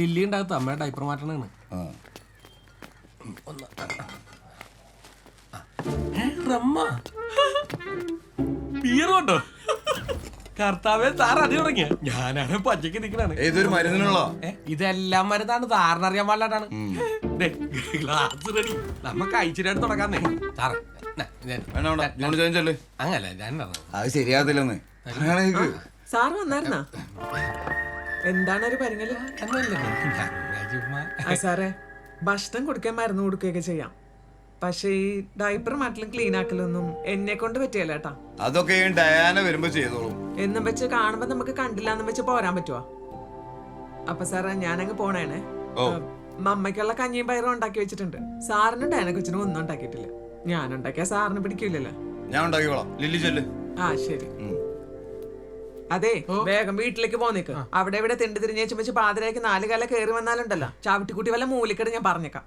Lily ഉണ്ടാകത്ത് അമ്മയുടെ diaper മാറ്റണാണ് ബീറുണ്ടോ കർത്താവേ അടി തുടങ്ങിയ. ഞാനാണ് പച്ചക്ക് നിക്കണാണ് ഏതൊരു മരുന്നിനുള്ള? ഇതെല്ലാം മരുന്നാണ്. താറിനറിയാൻ പാടില്ലാട്ടാണ്. ഗ്ലാസ് റെഡി നമ്മ കഴിച്ചിട്ടാണ് തുടങ്ങാന്നേ. ന, ഞാൻ-. അത് ശരിയാകത്തില്ലെന്ന്. സാറ് വന്നായിരുന്നാ? എന്താണ് ഒരു പരിങ്ങൽ ആ സാറേ ഭക്ഷണം കൊടുക്കാൻ മരുന്ന് കൊടുക്കുകയൊക്കെ ചെയ്യാം. പക്ഷേ ഈ ഡൈപ്പർ മാറ്റലും ക്ലീൻ ആക്കലൊന്നും എന്നെ കൊണ്ട് പറ്റിയല്ല അതൊക്കെ ഡയാന വരുമ്പോ ചെയ്തോളൂ. എന്നും വെച്ച് കാണുമ്പോ നമുക്ക് കണ്ടില്ല എന്നും വെച്ച് പോരാൻ പറ്റുമോ അപ്പൊ സാറേ ഞാനങ്ങ് പോണേണേ. മമ്മയ്ക്കുള്ള കഞ്ഞിയും പയറും ഉണ്ടാക്കി വെച്ചിട്ടുണ്ട്. സാറിന് ഡയന കൊച്ചിനും ഒന്നും ഉണ്ടാക്കിയിട്ടില്ല. ഞാൻ ഉണ്ടാക്കിയ സാറിന് പിടിക്കില്ലല്ലോ ഞാൻ ഉണ്ടാക്കിക്കോളാം. ലില്ലി ചെല്ല്. ആ ശരി. ഉം. അതെ വേഗം വീട്ടിലേക്ക് പോന്നേക്ക് അവിടെ ഇവിടെ തിണ്ടി തിരിഞ്ഞ ചുമച്ച് പാതിരയ്ക്ക് നാല് കാല കയറി വന്നാലുണ്ടല്ലോ. ചാവിട്ടിക്കുട്ടി വല്ല മൂലിക്കട ഞാൻ പറഞ്ഞേക്കാം.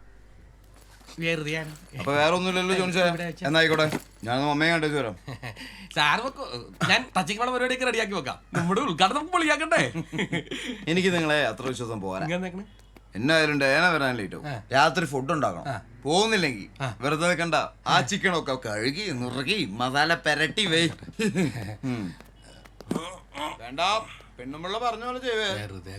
വെറുതെയാണ്. അപ്പൊ വേറെ ഒന്നുമില്ലല്ലോ എന്നായിക്കോട്ടെ. ഞാൻ അമ്മയെ കണ്ടേച്ച് വരാം. സാറ് വെക്കോ ഞാൻ ടച്ചിങ് വേണം പരിപാടിയൊക്കെ റെഡിയാക്കി വെക്കാം. നമ്മുടെ ഉദ്ഘാടനം പൊളിയാക്കണ്ടേ? എനിക്ക് നിങ്ങളെ അത്ര വിശ്വാസം പോരാ. എന്നായാലും ഡയാന വരാൻ ലേറ്റോ രാത്രി ഫുഡ് ഉണ്ടാക്കണം. പോകുന്നില്ലെങ്കിൽ വെറുതെ നിൽക്കണ്ട ആ ചിക്കനൊക്കെ കഴുകി നുറുകി മസാല പെരട്ടി വേ. വേണ്ട. പെണ്ണുമ്പിള്ള പറഞ്ഞ പോലെ ചെയ്യേ. വെറുതെ